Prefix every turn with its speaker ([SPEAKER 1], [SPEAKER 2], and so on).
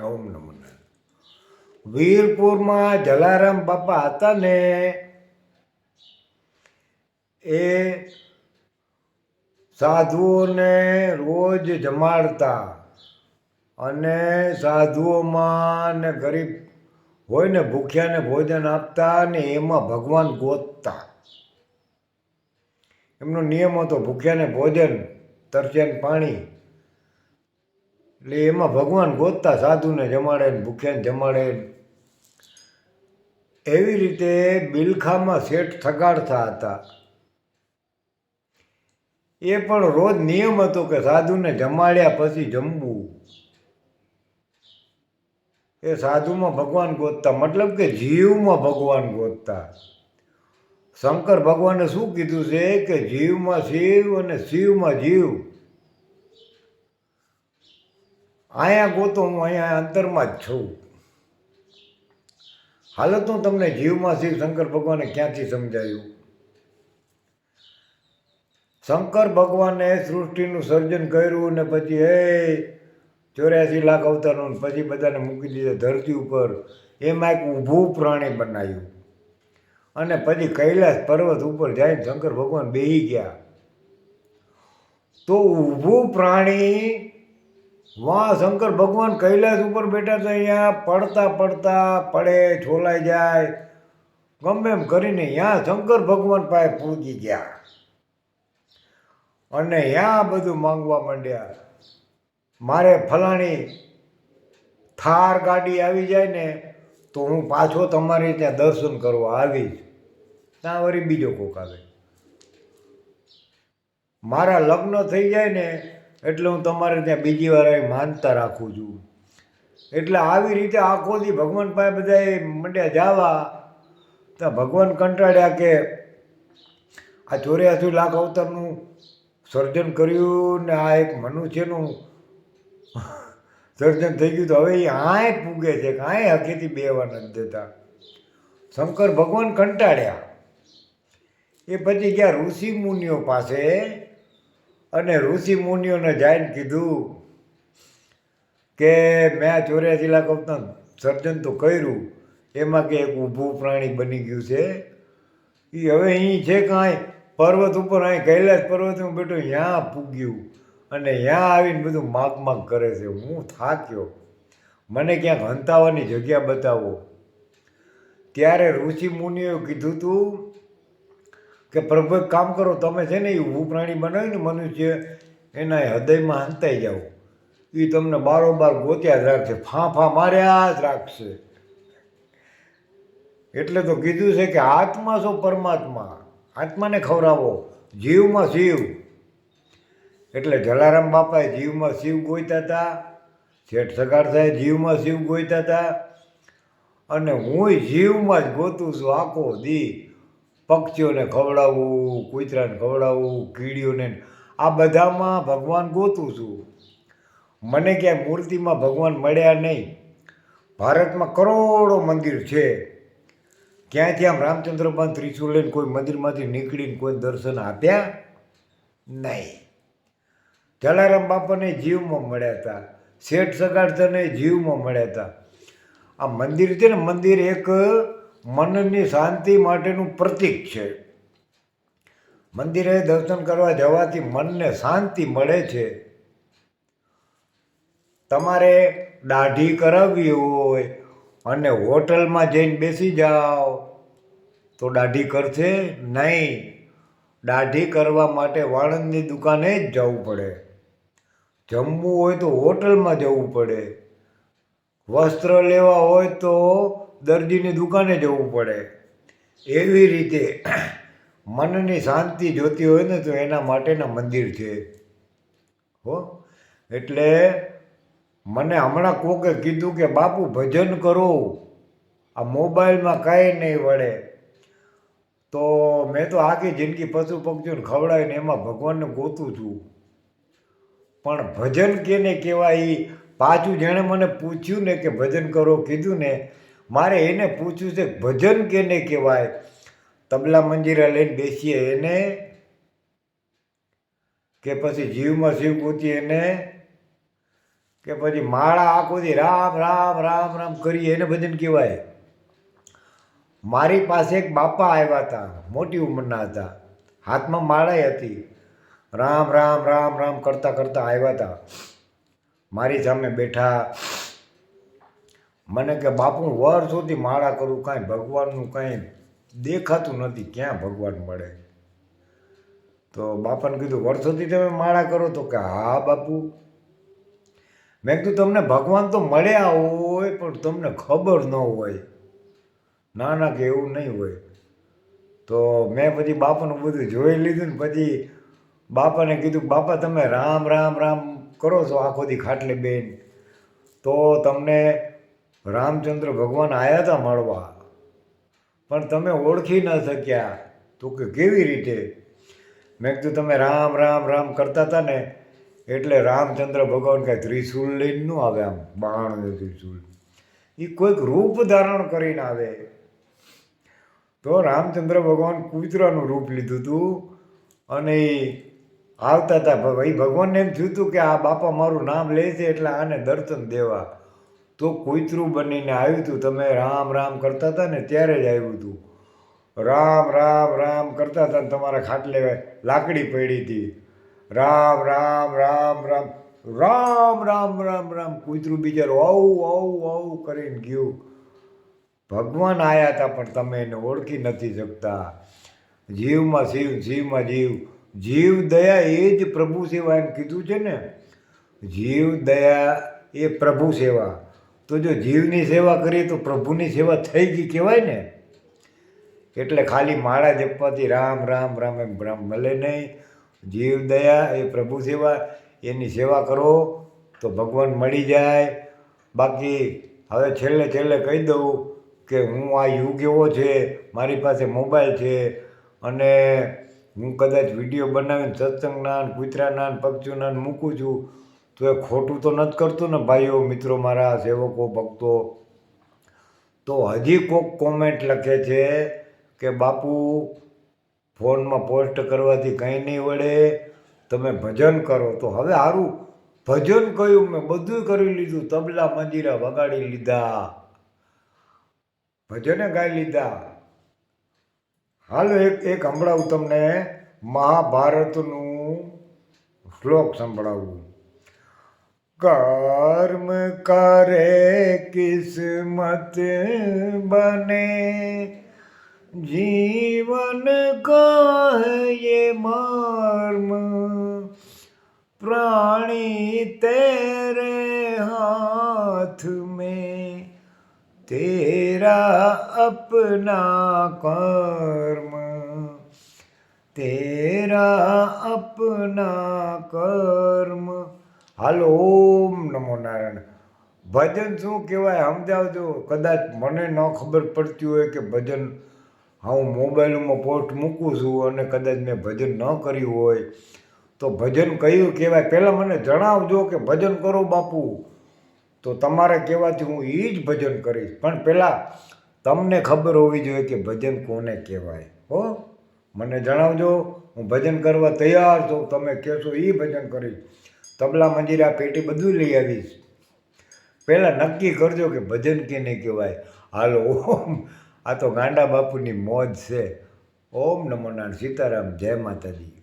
[SPEAKER 1] ઓમ નમો વીરપુરમાં જલારામ બાપા હતા ને, એ સાધુઓને રોજ જમાડતા અને સાધુઓમાં ને ગરીબ હોય ને ભૂખ્યાને ભોજન આપતા ને એમાં ભગવાન ગોતતા. એમનો નિયમ હતો ભૂખ્યાને ભોજન તરસ્યાને પાણી એટલે એમાં ભગવાન ગોતતા સાધુને જમાડે ને ભૂખ્યાને જમાડે એવી રીતે બિલખામાં શેઠ થગાડતા હતા. એ પણ રોજ નિયમ હતો કે સાધુને જમાડ્યા પછી જમવું. એ સાધુમાં ભગવાન ગોતતા, મતલબ કે જીવમાં ભગવાન ગોતતા. શંકર ભગવાને શું કીધું છે કે જીવમાં શિવ અને શિવમાં જીવ. અહીંયા ગોતો હું અહીંયા અંતરમાં જ છું. હાલત હું તમને જીવમાં શિવ શંકર ભગવાને ક્યાંથી સમજાયું? શંકર ભગવાને સૃષ્ટિનું સર્જન કર્યું ને પછી, હે, ચોર્યાસી લાખ અવતારનું પછી બધાને મૂકી દીધા ધરતી ઉપર. એમાં એક ઊભું પ્રાણી બનાવ્યું. અને પછી કૈલાસ પર્વત ઉપર જઈને શંકર ભગવાન બેહી ગયા. તો ઊભું પ્રાણી વાહ શંકર ભગવાન કૈલાસ ઉપર બેઠા તો અહીંયા, પડતા પડતા પડે છોલાઈ જાય. ગમે એમ કરીને ત્યાં શંકર ભગવાન પાસે પૂજી ગયા. અને ત્યાં બધું માંગવા માંડ્યા. મારે ફલાણી થાર ગાડી આવી જાય ને, તો હું પાછો તમારે ત્યાં દર્શન કરવા આવીશ. ત્યાં વળી બીજો કોક આવે. મારા લગ્ન થઈ જાય ને એટલે હું તમારે ત્યાં બીજી વાર માનતા રાખું છું. એટલે આવી રીતે આખો ભગવાન પાસે બધા મંડ્યા જાવા, તો ભગવાન કંટાળ્યા કે આ ચોર્યાસી લાખ અવતારનું સર્જન કર્યું ને આ એક મનુષ્યનું સર્જન થઈ ગયું તો હવે એ આય પૂગે છે કાંઈ હકેથી બેવા નથી દેતા. શંકર ભગવાન કંટાળ્યા. એ પછી ગયા ઋષિ મુનિઓ પાસે અને ઋષિ મુનિઓને જાઈને કીધું કે મેં ચોર્યાસી લાખ અવતાર સર્જન તો કર્યું, એમાં કે એક ઊભું પ્રાણી બની ગયું છે. એ હવે અહીં છે કાંઈ? પર્વત ઉપર અહીં કૈલાસ પર્વતમાં બેઠો ત્યાં પૂગ્યું અને ત્યાં આવીને બધું માગ માગ કરે છે. હું થાક્યો. મને ક્યાંક હંતાવાની જગ્યા બતાવો. ત્યારે ઋષિ મુનિઓએ કીધું તું કે પ્રભુ કામ કરો, તમે છે ને એ ઊભું પ્રાણી બનાવીને મનુષ્ય એના હૃદયમાં હંતાઈ જાઓ. એ તમને બારોબાર ગોત્યા જ રાખશે. ફાંફા માર્યા જ રાખશે. એટલે તો કીધું છે કે આત્મા શું પરમાત્મા. આત્માને ખવડાવો. જીવમાં શિવ એટલે જલારામ બાપાએ જીવમાં શિવ ગોઈતા હતા. શેઠ સગાર સાહેબ જીવમાં શિવ ગોઈતા હતા. અને હું જીવમાં જ ગોતું છું આખો દી. પક્ષીઓને ખવડાવવું કૂતરાને ખવડાવવું કીડીઓને. આ બધામાં ભગવાન ગોતું છું. મને ક્યાંય મૂર્તિમાં ભગવાન મળ્યા નહીં. ભારતમાં કરોડો મંદિર છે. ક્યાંથી આમ રામચંદ્ર ભગવાન ત્રિશુલ લઈને કોઈ મંદિરમાંથી નીકળીને કોઈ દર્શન આપ્યા નહીં. જલારામ બાપાને જીવમાં મળ્યા હતા. શેઠ સગાડતાને જીવમાં મળ્યા હતા. આ મંદિર છે ને, મંદિર એક મનની શાંતિ માટેનું પ્રતીક છે. મંદિરે દર્શન કરવા જવાથી મનને શાંતિ મળે છે. તમારે દાઢી કરાવવી હોય અને હોટલમાં જઈને બેસી જાઓ. તો દાઢી કરશે? નહીં. દાઢી કરવા માટે વાળંદની દુકાને જ જવું પડે. જમવું હોય તો હોટલમાં જવું પડે. વસ્ત્ર લેવા હોય તો દરજીની દુકાને જવું પડે. એવી રીતે મનની શાંતિ જોતી હોય ને તો એના માટેના મંદિર છે. હો? એટલે મને હમણાં કોકે કીધું કે, બાપુ, ભજન કરો. આ મોબાઈલમાં કાંઈ નહીં વળે. તો મેં તો આખી જિંદગી પશુ પક્ષીઓને ખવડાવીને એમાં ભગવાનને ગોતું છું. પણ ભજન કેને કહેવાય? એ પાછું જેણે મને પૂછ્યું ને કે, ભજન કરો, કીધું ને મારે એને પૂછ્યું છે, ભજન કેને કહેવાય? તબલા મંજીરા લઈને બેસીએ એને કે પછી જીવમાં શિવ ગોતી એને કે પછી માળા આખોથી રામ રામ રામ રામ કરીએ, એને ભજન કહેવાય. મારી પાસે એક બાપા આવ્યા હતા, મોટી ઉંમરના હતા. હાથમાં માળાઈ હતી. રામ રામ રામ રામ કરતા કરતા આવ્યા હતા. મારી સામે બેઠા મને કે, બાપુ વર સુધી માળા કરું કાંઈ, ભગવાનનું કાંઈ દેખાતું નથી, ક્યાં ભગવાન મળે? તો બાપાને કીધું વર્ષોથી તમે માળા કરો. તો કે, હા, બાપુ. મેં કીધું, તમને ભગવાન તો મળ્યા હોય, પણ તમને ખબર ન હોય. ના ના, કે એવું નહીં હોય. તો મેં પછી બાપાનું બધું જોઈ લીધું ને પછી બાપાને કીધું, બાપા, તમે રામ રામ રામ કરો છો, આખો દી ખાટલે બેન તો તમને રામચંદ્ર ભગવાન આવ્યા હતા મળવા. પણ તમે ઓળખી ન શક્યા. તો કે કેવી રીતે? મેં કીધું, તમે રામ રામ રામ કરતા હતા ને, એટલે રામચંદ્ર ભગવાન કાંઈ ત્રિશુલ લઈને ન આવે આમ, બાણ ત્રિશુલ એ કોઈક રૂપ ધારણ કરીને આવે. તો રામચંદ્ર ભગવાન કૂતરાનું રૂપ લીધું હતું અને એ આવતા હતા ભાઈ ભગવાનને એમ થયું હતું કે આ બાપા મારું નામ લે છે, એટલે આને દર્શન દેવા. તો કૂતરું બનીને આવ્યું હતું તમે રામ રામ કરતા હતા ને ત્યારે જ આવ્યું હતું રામ રામ રામ કરતા હતા ને તમારા ખાટલે લાકડી પડી હતી. રામ રામ રામ રામ રામ રામ રામ રામ, કૂતરું બિચારું આવું આવું આવું કરીને ગયું. ભગવાન આવ્યા હતા, પણ તમે એને ઓળખી નથી શકતા. જીવમાં શિવ જીવમાં જીવ. જીવ દયા એ જ પ્રભુ સેવા એમ કીધું છે ને? જીવ દયા એ પ્રભુ સેવા. તો જો જીવની સેવા કરીએ તો પ્રભુની સેવા થઈ ગઈ કહેવાય ને, એટલે ખાલી માળા જપવાથી રામ રામ રામ એમ રામ મળે નહીં. જીવ દયા એ પ્રભુ સેવા, એની સેવા કરો તો ભગવાન મળી જાય. બાકી હવે છેલ્લે છેલ્લે કહી દઉં કે હું આ યુગ એવો છે, મારી પાસે મોબાઈલ છે અને હું કદાચ વીડિયો બનાવીને સત્સંગના ને કૂતરાના નાન પક્ષીઓના નાન મૂકું છું તો એ ખોટું તો નથી કરતું ને ભાઈઓ, મિત્રો, મારા સેવકો, ભક્તો, તો હજી કોક કોમેન્ટ લખે છે કે, બાપુ, ફોનમાં પોસ્ટ કરવાથી કંઈ નહીં વળે, તમે ભજન કરો. તો હવે સારું ભજન કયું મેં બધું કરી લીધું, તબલા, મંજીરા વગાડી લીધા. ભજને ગાઈ લીધા. હાલ, એક એક હમણાં તમને. મહાભારતનું શ્લોક સંભળાવું. कर्म करे किस्मत बने। जीवन का है ये मर्म? प्राणी तेरे हाथ में, तेरा अपना कर्म। तेरा હાલો, ઓમ નમો નારાયણ. ભજન શું કહેવાય સમજાવજો? કદાચ મને ન ખબર પડતી હોય કે ભજન, હું મોબાઈલમાં પોસ્ટ મૂકું છું અને કદાચ મેં ભજન ન કર્યું હોય. તો ભજન કયું કહેવાય? પહેલાં મને જણાવજો કે ભજન કરો બાપુ. તો તમારે કહેવાથી હું એ જ ભજન કરીશ. પણ પહેલાં તમને ખબર હોવી જોઈએ કે ભજન કોને કહેવાય. હો, મને જણાવજો, હું ભજન કરવા તૈયાર છું. તમે કહેશો એ ભજન કરીશ. તબલા મંજીરા પેટી બધું લઈ આવીશ. પહેલાં નક્કી કરજો કે ભજન કેને કહેવાય. હાલો, ઓમ, આ તો ગાંડા બાપુની મોજ છે. ઓમ નમો નારાયણ સીતારામ, જય માતાજી.